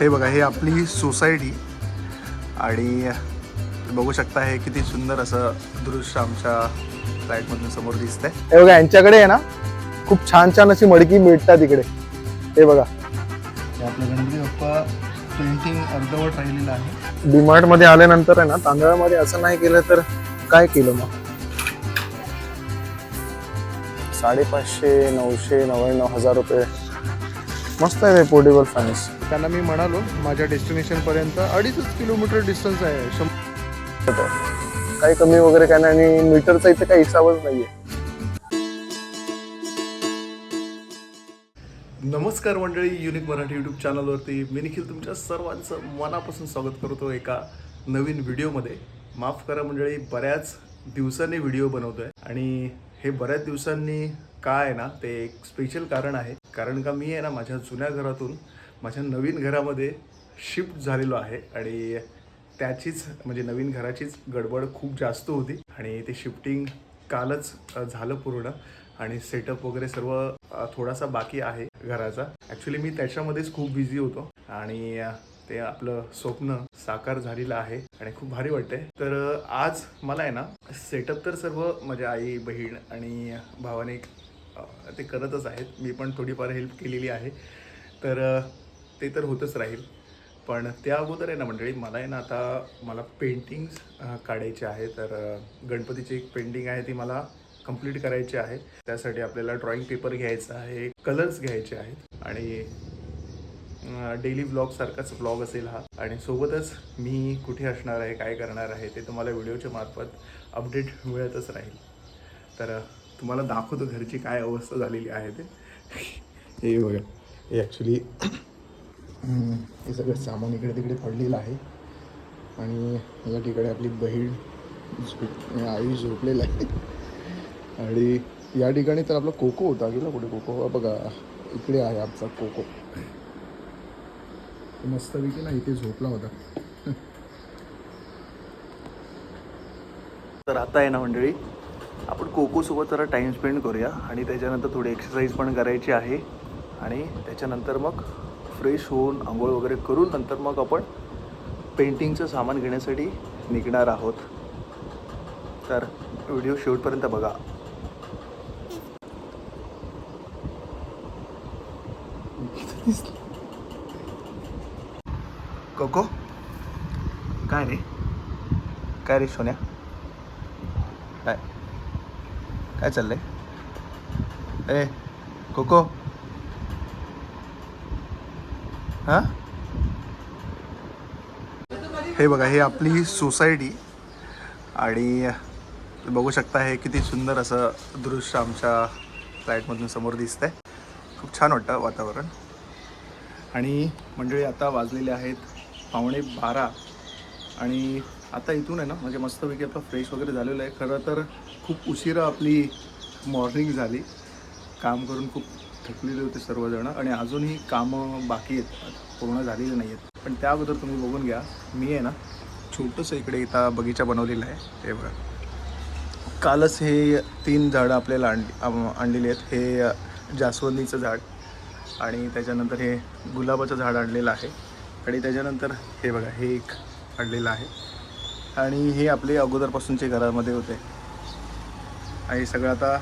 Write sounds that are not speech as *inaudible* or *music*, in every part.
हे बघा हे आपली सोसायटी. आणि बघू शकता हे किती सुंदर असं दृश्य आमच्या फ्लॅटमधून समोर दिसतंय. हे बघा यांच्याकडे आहे ना खूप छान छान अशी मडकी मिळतात इकडे. हे बघा. आपलं गणपती बाप्पा पेंटिंग अर्धवट राहिलेलं आहे. डीमार्टमध्ये आल्यानंतर आहे ना तांदळामध्ये असं नाही केलं तर काय केलं मग? साडेपाचशे नऊशे नव्याण्णव हजार रुपये. मस्त आहे पोर्टेबल फायनान्स त्यांना मी म्हणालो माझ्या डेस्टिनेशन पर्यंत अडीचच किलोमीटर डिस्टन्स आहे. शंभर काही कमी वगैरे काय नाही आणि मीटरचा इथे काही हिसाबच नाहीये. नमस्कार मंडळी युनिक मराठी यूट्यूब चॅनलवरती मी निखिल तुमच्या सर्वांचं मनापासून स्वागत करतो एका नवीन व्हिडिओमध्ये. माफ करा मंडळी बऱ्याच दिवसांनी व्हिडिओ बनवतोय आणि हे बऱ्याच दिवसांनी काय आहे ना ते एक स्पेशल कारण आहे. कारण का मी आहे ना माझ्या जुन्या घरातून माझ्या नवीन घरामध्ये शिफ्ट झालेलो आहे आणि त्याचीच म्हणजे नवीन घराचीच गडबड खूप जास्त होती आणि ते शिफ्टिंग कालच झालं पूर्ण आणि सेटअप वगैरे सर्व थोडासा बाकी आहे घराचा. ॲक्च्युली मी त्याच्यामध्येच खूप बिझी होतो आणि ते आपलं स्वप्न साकार झालेलं आहे आणि खूप भारी वाटतंय. तर आज मला आहे ना सेटअप तर सर्व माझ्या आई बहीण आणि भावाने ते करतच आहेत. मी पण थोडीफार हेल्प केलेली आहे. तर ते तर होतच राहील. पण त्या अगोदर आहे ना मंडळी मला आहे ना आता मला पेंटिंग्स काढायचे आहे. तर गणपतीची एक पेंटिंग आहे ती मला कंप्लीट करायची आहे. त्यासाठी आपल्याला ड्रॉइंग पेपर घ्यायचा आहे कलर्स घ्यायचे आहेत. आणि डेली ब्लॉगसारखाच ब्लॉग असेल हा. आणि सोबतच मी कुठे असणार आहे काय करणार आहे ते तुम्हाला व्हिडिओच्या मार्फत अपडेट मिळतच राहील. तर तुम्हाला दाखवतो घरची काय अवस्था झालेली आहे ते. हे बघा हे ॲक्च्युली हे सगळं सामान इकडे तिकडे पडलेलं आहे. आणि या ठिकाणी आपली बहीण झोप आई झोपलेलं आहे. आणि या ठिकाणी तर आपला कोको होता गेला कुठे कोको? बघा इकडे आहे आमचा कोको. मस्तपैकी ना इथे झोपला होता. *laughs* तर आता आहे ना मंडळी आपण कोकोसोबत जरा टाईम स्पेंड करूया. आणि त्याच्यानंतर थोडी एक्सरसाइज पण करायची आहे. आणि त्याच्यानंतर मग फ्रेश होऊन आंघोळ वगैरे करून नंतर मग आपण पेंटिंगचं सामान घेण्यासाठी निघणार आहोत. तर व्हिडिओ शेवटपर्यंत बघा. कोको काय रे? काय रे सोन्या? काय? काय चाललंय? ए कोको हां? हे बघा हे आपली सोसायटी आणि बघू शकता हे किती सुंदर असं दृश्य आमच्या फ्लॅटमधून समोर दिसतंय. खूप छान वाटतं वातावरण. आणि मंडळी आता वाजलेले आहेत पावणे बारा. आणि आता इथून आहे ना म्हणजे मस्तपैकी आपलं फ्रेश वगैरे झालेलं आहे. खरं तर खूप उशिरा आपली मॉर्निंग झाली. काम करून खूप थकलेले होते सर्वजण आणि अजूनही कामं बाकी आहेत. पूर्ण झालेली नाही आहेत. पण त्या अगोदर तुम्ही बघून घ्या. मी आहे ना छोटंसं इकडे इथं बगीचा बनवलेला आहे. हे बघा. कालच हे तीन झाडं आपल्याला आण आणलेली आहेत. हे जास्वंदीचं झाड आणि त्याच्यानंतर हे गुलाबाचं झाड आणलेलं आहे. आणि त्याच्यानंतर हे बघा हे एक आणलेलं आहे. आणि हे आपले अगोदरपासूनचे घरामध्ये होते. आणि सगळं आता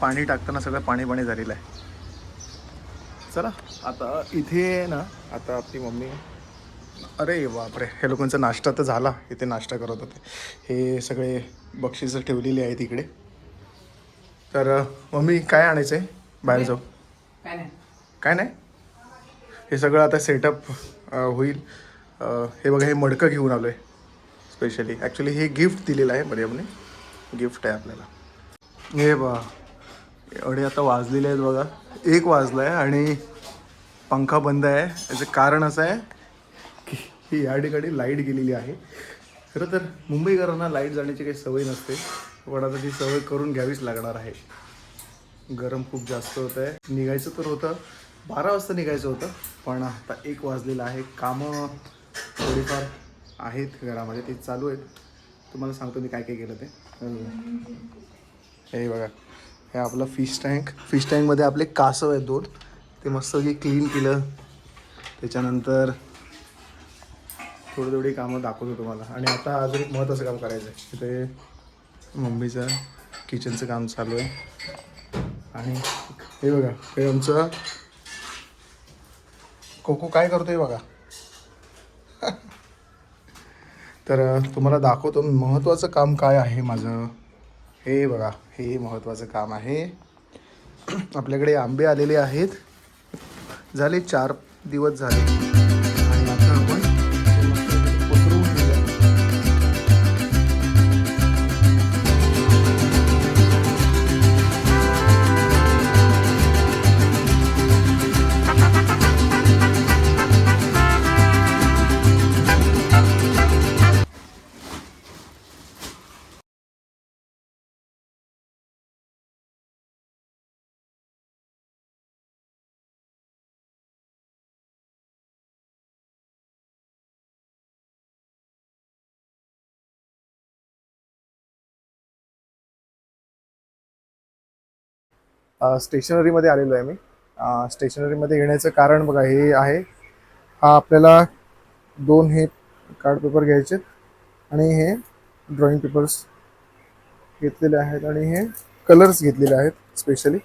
पाणी टाकताना सगळं पाणी पाणी झालेलं आहे. चला आता इथे ना आता आपली मम्मी अरे बापरे हे लोकांचा नाश्ता तर झाला इथे नाश्ता करत होते. हे सगळे बक्षिसं ठेवलेली आहेत इकडे. तर मम्मी काय आणायचं आहे बाहेर जाऊ. काय नाही. हे सगळं आता सेटअप होईल. हे बघा हे मडकं घेऊन आलो आहे स्पेशली ॲक्च्युली हे गिफ्ट दिलेलं आहे मरियमने. गिफ्ट आहे आपल्याला. हे बा एवढे आता वाजलेले आहेत बघा. एक वाजला आहे आणि पंखा बंद आहे. याचं कारण असं आहे की ही या ठिकाणी लाइट गेलेली आहे. खरं तर मुंबईकरांना लाइट जाण्याची काही सवय नसते पण आता ती सवय करून घ्यावीच लागणार आहे. गरम खूप जास्त होत आहे. निघायचं तर होतं. बारा वाजता निघायचं होतं पण आता एक वाजलेलं आहे. कामं थोडीफार आहेत घरामध्ये ते चालू आहेत. तुम्हाला सांगतो मी काय काय केलं ते. हे बघा. हे आपलं फिश टँक फिश टँकमध्ये आपले कासव आहेत दोन. ते मस्तपैकी क्लीन केलं. त्याच्यानंतर थोडी थोडी कामं दाखवतो तुम्हाला. आणि आता अजून एक महत्त्वाचं काम करायचं आहे. तिथे मम्मीचं किचनचं काम चालू आहे. आणि हे बघा हे आमचं कोको काय करतोय बघा. *laughs* तर तुम्हाला दाखवतो महत्त्वाचं काम काय आहे माझं. हे बघा हे महत्त्वाचं काम आहे. आपल्याकडे आंबे आलेले आहेत. झाले चार दिवस झाले. स्टेशनरीमध्ये आलेलो आहे मी. स्टेशनरीमध्ये येण्याचं कारण बघा हे आहे. हा आपल्याला दोन हे कार्ड पेपर घ्यायचे आणि हे ड्रॉइंग पेपर्स घेतलेले आहेत आणि हे कलर्स घेतलेले आहेत स्पेशली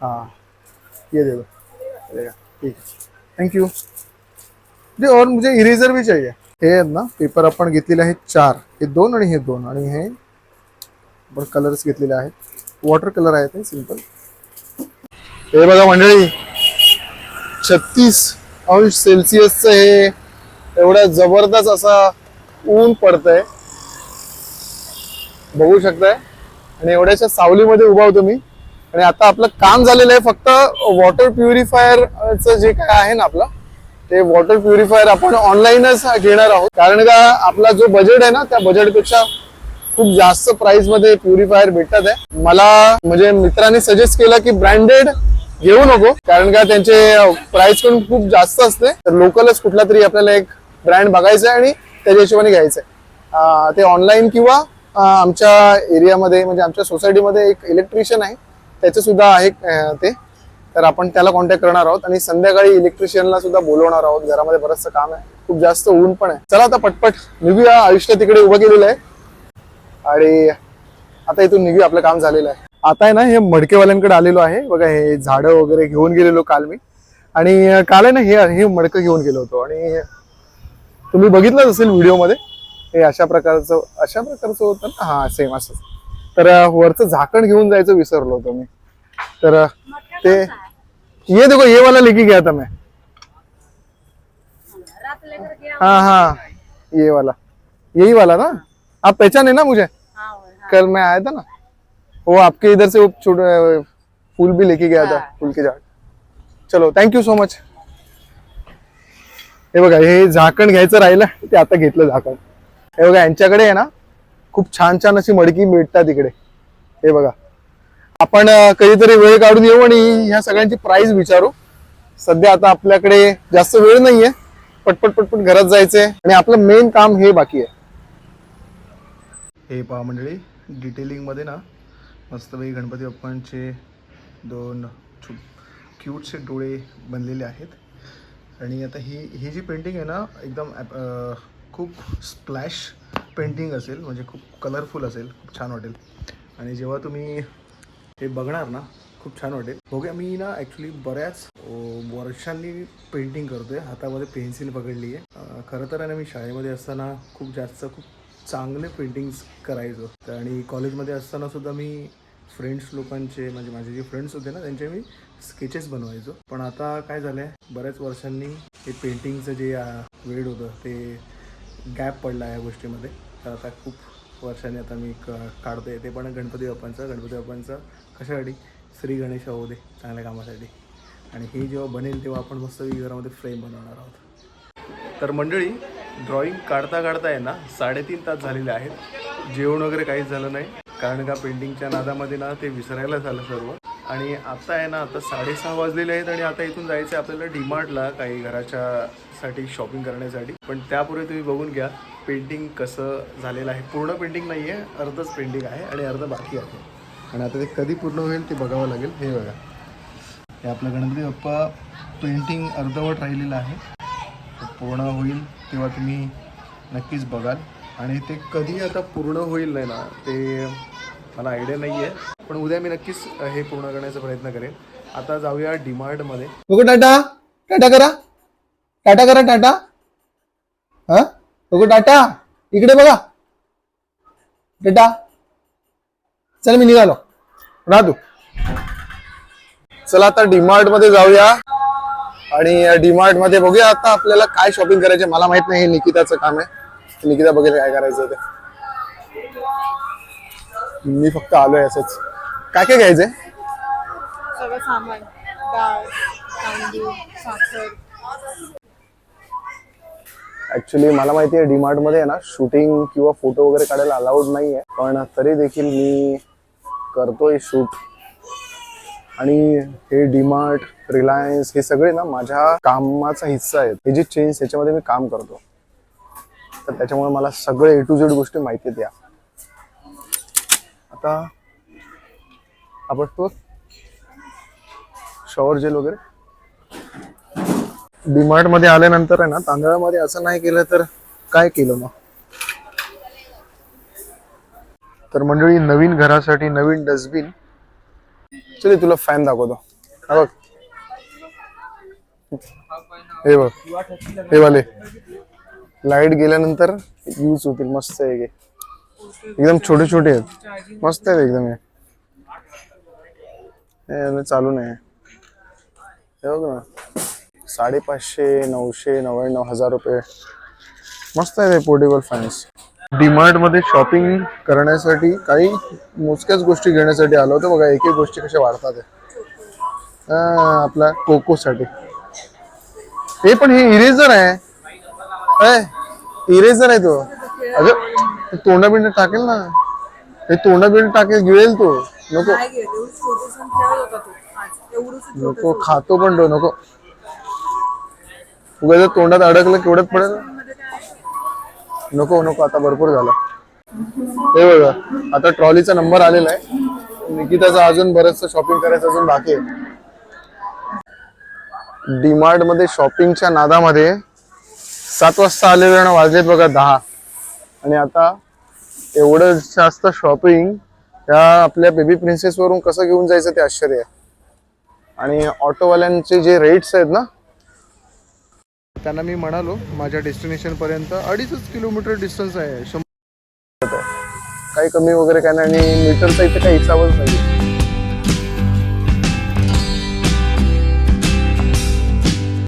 हां. ये दे ठीक थँक्यू जी और मुझे इरेजर भी चाहिए. हे आहेत ना पेपर आपण घेतलेले आहेत चार. हे दोन आणि हे दोन आणि हे आपण कलर्स घेतलेले आहेत. वॉटर कलर आहे ते सिंपल. हे बघा मंडळी छत्तीस अंश सेल्सिअसचं हे एवढा जबरदस्त असा ऊन पडतंय. बघू शकताय. आणि एवढ्याच्या सावलीमध्ये उभा होतो मी. आणि आता आपलं काम झालेलं आहे फक्त वॉटर प्युरिफायरचं जे काय आहे ना आपलं ते वॉटर प्युरिफायर आपण ऑनलाईनच घेणार आहोत. कारण का आपला जो बजेट आहे ना त्या बजेटपेक्षा खूप जास्त प्राइसमध्ये प्युरिफायर भेटतात आहे. मला म्हणजे मित्रांनी सजेस्ट केलं की ब्रँडेड घेऊ नको कारण का त्यांचे प्राइस पण खूप जास्त असते. तर लोकलच कुठला तरी आपल्याला एक ब्रँड बघायचा आहे आणि त्याच्या हिशोबाने घ्यायचं आहे. ते ऑनलाईन किंवा आमच्या एरियामध्ये म्हणजे आमच्या सोसायटीमध्ये एक इलेक्ट्रिशियन आहे. त्याचे सुद्धा आहे ते. तर आपण त्याला कॉन्टॅक्ट करणार आहोत आणि संध्याकाळी इलेक्ट्रिशियनला सुद्धा बोलवणार आहोत. घरामध्ये बरंचसं काम आहे. खूप जास्त ऊन पण आहे. चला आता पटपट निघूया. आयुष्य तिकडे उभं केलेलं आहे. आणि आता इथून निघूया आपलं काम झालेलं आहे. आता आहे ना हे मडकेवाल्यांकडे आलेलो आहे. बघा हे झाडं वगैरे घेऊन गेलेलो काल मी. आणि काल आहे ना हे हे मडकं घेऊन गेलो होतो. आणि तुम्ही बघितलंच असेल व्हिडिओमध्ये हे अशा प्रकारचं अशा प्रकारचं होतं ना? हा सेम असं. तर वरचं झाकण घेऊन जायचं विसरलो होतो मी. तर ते ये देखो ये वाला लेके गया था मैं. हाँ हाँ. ये वाला. यही वाला ना? आप पहचाने ना मुझे? कल मैं आया था ना वो आपके इधर से वो फूल भी लेके गया था फूल के झाड। चलो थँक्यू सो मच हे बघा हे झाकण घ्यायचं राहिलं ते आता घेतलं झाकण. हे बघा यांच्याकडे आहे ना खूप छान छान अशी मडकी मिळतात इकडे हे बघा. आपण कधीतरी वेळ काढून येऊ आणि ह्या सगळ्यांची प्राइस विचारू. सध्या आता आपल्याकडे जास्त वेळ नाहीये पटपट पटपट घरात जायचंय आणि आपलं मेन काम हे बाकी आहे. हे पहा मंडळी डिटेलिंगमध्ये ना मस्तपैकी गणपती बाप्पांचे दोन छो क्यूटचे डोळे बनलेले आहेत. आणि आता ही ही जी पेंटिंग आहे ना एकदम ॲप- खूप स्प्लॅश पेंटिंग असेल म्हणजे खूप कलरफुल असेल खूप छान वाटेल. आणि जेव्हा तुम्ही हे बघणार ना खूप छान वाटेल. बघूया मी ना ॲक्च्युली बऱ्याच वर्षांनी पेंटिंग करतो आहे हातामध्ये पेन्सिल पकडली आहे खरं तर आहे ना मी शाळेमध्ये असताना खूप जास्त खूप चांगले पेंटिंग्स करायचो. तर आणि कॉलेजमध्ये असताना सुद्धा मी फ्रेंड्स लोकांचे म्हणजे माझे जे फ्रेंड्स होते ना त्यांचे मी स्केचेस बनवायचो. पण आता काय झालं आहे बऱ्याच वर्षांनी हे पेंटिंगचं जे वेळ होतं ते गॅप पडला या गोष्टीमध्ये. तर आता खूप वर्षांनी आता मी क काढतोय. ते पण गणपती बाप्पांचं गणपती बाप्पांचं कशासाठी? श्री गणेश होऊ दे चांगल्या कामासाठी. आणि हे जेव्हा बनेल तेव्हा आपण मस्त घरामध्ये फ्रेम बनवणार आहोत. तर मंडळी ड्रॉइंग काढता काढता आहे ना साडेतीन तास झालेले आहेत. जेवण वगैरे काहीच झालं नाही. कारण का पेंटिंगच्या नादामध्ये ना ते विसरायला झालं सर्व. आणि आता आहे ना आता साडेसहा वाजलेले आहेत आणि आता इथून जायचं आहे आपल्याला डीमार्टला काही घराच्या साठी शॉपिंग करण्यासाठी. पण त्यापूर्वी तुम्ही बघून घ्या पेंटिंग कसं झालेलं आहे. पूर्ण पेंटिंग नाही आहे अर्धच पेंटिंग आहे आणि अर्ध बाकी आहे. आणि आता ते कधी पूर्ण होईल ते बघावं लागेल. हे बघा. हे आपलं गणपती बाप्पा पेंटिंग अर्धवट राहिलेलं आहे. पूर्ण होईल तेव्हा तुम्ही नक्कीच बघाल. आणि ते कधी आता पूर्ण होईल नाही ना ते मला आयडिया नाही आहे पण उद्या मी नक्कीच हे पूर्ण करण्याचा प्रयत्न करेन. आता जाऊया डीमार्टमध्ये बघू टाटा. टाटा करा. टाटा करा टाटा. हा? बघू टाटा. इकडे बघा. टाटा. चल मी निघालो. राहतो चला आता डीमार्टमध्ये जाऊया. आणि डीमार्टमध्ये बघूया आता आपल्याला काय शॉपिंग करायचे मला माहीत नाही हे निकिताचं काम आहे. निकिता बघेल काय करायचं ते. मी फक्त आलोय असंच. काय काय घ्यायचंय? सगळं सामान. डाळ तांदूळ साखर. ऍक्च्युली मला माहिती आहे डीमार्टमध्ये ना शूटिंग किंवा फोटो वगैरे काढायला अलाउड नाही आहे पण तरी देखील मी करतोय शूट आणि हे डीमार्ट रिलायन्स हे सगळे ना माझ्या कामाचा हिस्सा आहेत. हे जे चेंज ह्याच्यामध्ये मी काम करतो. तर त्याच्यामुळे मला सगळे ए टू झेड गोष्टी माहिती द्या आता आपण तो शॉवर जेल वगैरे. डीमार्टमध्ये आल्यानंतर आहे ना तांदळामध्ये असं नाही केलं तर काय केलं मग? तर मंडळी नवीन घरासाठी नवीन डस्टबिन चल तुला फॅन दाखवतो. बघ. हे बघ. हे वाले. लाइट गेल्यानंतर यूज होतील. मस्त आहे हे. एकदम छोटे छोटे आहेत. मस्त आहेत एकदम हे. चालू नाही हे बघ ना. साडेपाचशे नऊशे नव्याण्णव हजार रुपये. मस्त आहे पोर्टेबल फॅन्स डीमार्टमध्ये शॉपिंग करण्यासाठी काही मोजक्याच गोष्टी घेण्यासाठी आलो होतो. बघा एक एक गोष्टी कशा वाढतात आपला कोको साठी हे पण हे इरेझर आहे. इरेझर आहे तो. अगं तोंडा बिंड टाकेल ना. हे तोंडा बिंड टाकेल गिळेल तो. नको. नको खातो पण तो नको. उगा तोंडात अडकलं केवढ्यात पडेल? नको नको आता भरपूर झालं. हे बघा आता ट्रॉलीचा नंबर आलेला आहे. निकिताचा अजून बरंचसं शॉपिंग करायचं अजून बाकी आहे. डीमार्टमध्ये शॉपिंगच्या नादामध्ये सात वाजता आलेले ना वाजलेत बघा दहा. आणि आता एवढं जास्त शॉपिंग त्या आपल्या बेबी प्रिन्सेस वरून कसं घेऊन जायचं ते आश्चर्य आहे. आणि ऑटोवाल्यांचे जे रेट्स आहेत ना त्यांना मी म्हणालो माझ्या डेस्टिनेशनपर्यंत अडीचच किलोमीटर डिस्टन्स आहे. शंभर काही कमी वगैरे काय नाही आणि मीटरचा इथे काही हिसाबच नाही.